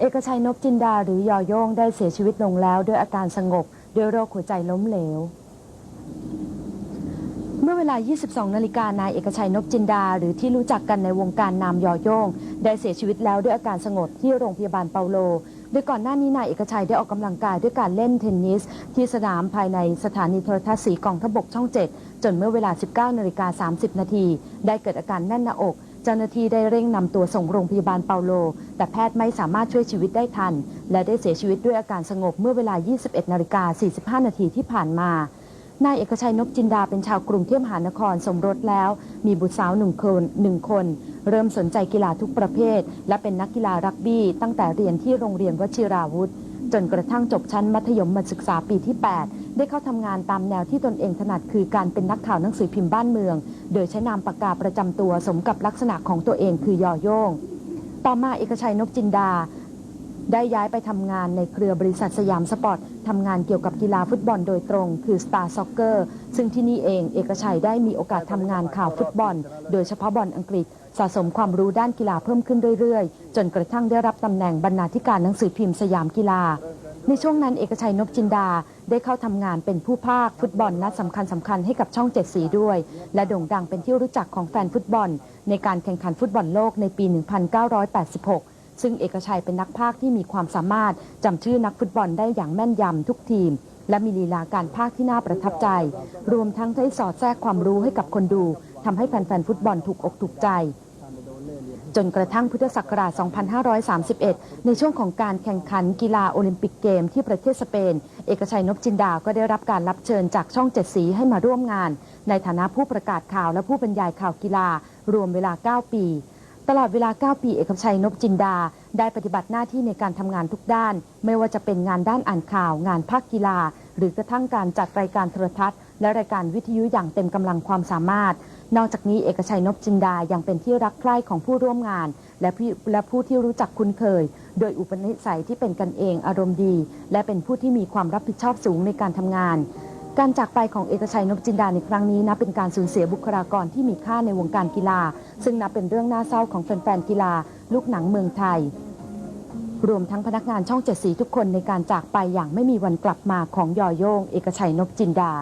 เอกชัยนพจินดาหรือยอโยงได้เสียชีวิตลงแล้วด้วยอาการสงบด้วยโรคหัวใจล้มเหลว เมื่อเวลา 22 นาฬิกานายเอกชัยนพจินดา หรือที่รู้จักกันในวงการนามยอโยงได้เสียชีวิตแล้วด้วยอาการสงบที่โรงพยาบาลเปาโล โดยก่อนหน้านี้นายเอกชัยได้ออกกำลังกายด้วยการเล่นเทนนิส ที่สนามภายในสถานีโทรทัศน์สีกองทบกช่อง 7 จนเมื่อเวลา 19 นาฬิกา 30 นาทีได้เกิดอาการแน่นหน้าอก เจ้าหน้าที่ได้เร่งนำตัวส่งโรงพยาบาลเปาโล แต่แพทย์ไม่สามารถช่วยชีวิตได้ทัน และได้เสียชีวิตด้วยอาการสงบเมื่อเวลา 21นาฬิกา45 นาทีที่ผ่านมานายเอกชัยนพจินดาเป็นชาวกรุงเทพมหานครสมรสแล้ว มีบุตรสาวหนึ่งคนหนึ่งคน เริ่มสนใจกีฬาทุกประเภท และเป็นนักกีฬารักบี้ ตั้งแต่เรียนที่โรงเรียนวชิราวุธ จนกระทั่งจบชั้นมัธยมศึกษาปีที่ 8 ได้เข้าทำงานตามแนวที่ตนเองถนัดคือการเป็นนักข่าวหนังสือพิมพ์บ้านเมือง โดยใช้นามปากกาประจำตัวสมกับลักษณะของตัวเองคือยอโยง ต่อมาเอกชัยนพจินดา ได้ย้ายไปทำงานในเครือบริษัทสยามสปอร์ตทำงานเกี่ยวกับกีฬาฟุตบอลโดยตรง คือ Star Soccer ซึ่งที่นี่เองเอกชัยได้มีโอกาสทำงานข่าวฟุตบอล โดยเฉพาะบอลอังกฤษสะสมความรู้ด้านกีฬาเพิ่มขึ้นเรื่อยๆ จนกระทั่งได้รับตำแหน่งบรรณาธิการหนังสือพิมพ์สยามกีฬา ในช่วงนั้นเอกชัยนพจินดาได้เข้าทำงานเป็นผู้ภาคฟุตบอลนัดสำคัญสำคัญให้กับช่องเจ็ดสีด้วย และโด่งดังเป็นที่รู้จักของแฟนฟุตบอล ในการแข่งขันฟุตบอลโลกในปี 1986 ซึ่งเอกชัยเป็นนักพากย์ที่มีความสามารถจำชื่อนักฟุตบอลได้อย่างแม่นยำทุกทีม และมีลีลาการพากย์ที่น่าประทับใจ รวมทั้งได้สอดแทรกความรู้ให้กับคนดูทำให้แฟนๆฟุตบอลถูกอกถูกใจ จนกระทั่งพุทธศักราช 2531 ในช่วงของการแข่งขันกีฬาโอลิมปิกเกมที่ประเทศสเปน เอกชัยนพจินดา ก็ได้รับการรับเชิญจากช่องเจ็ดสีให้มาร่วมงาน ในฐานะผู้ประกาศข่าวและผู้บรรยายข่าวกีฬา รวมเวลา 9 ปี ตลอดเวลา 9 ปี เอกชัยนพจินดา ได้ปฏิบัติหน้าที่ในการทำงานทุกด้าน ไม่ว่าจะเป็นงานด้านอ่านข่าว งานภาคกีฬา หรือกระทั่งการจัดรายการโทรทัศน์ และรายการวิทยุอย่างเต็มกำลังความสามารถ นอกจากนี้เอกชัยนพจินดายังเป็นที่รักใคร่ของผู้ร่วมงาน และผู้และผู้ที่รู้จักคุ้นเคย โดยอุปนิสัยที่เป็นกันเองอารมณ์ดี และเป็นผู้ที่มีความรับผิดชอบสูงในการทำงาน การจากไปของเอกชัยนพจินดาในครั้งนี้นับเป็นการสูญเสียบุคลากรที่มีค่าในวงการกีฬา ซึ่งนับเป็นเรื่องน่าเศร้าของแฟนๆกีฬา ลูกหนังเมืองไทย รวมทั้งพนักงานช่องเจ็ดสีทุกคนในการจากไปอย่างไม่มีวันกลับมาของยอโยง เอกชัยนพจินดา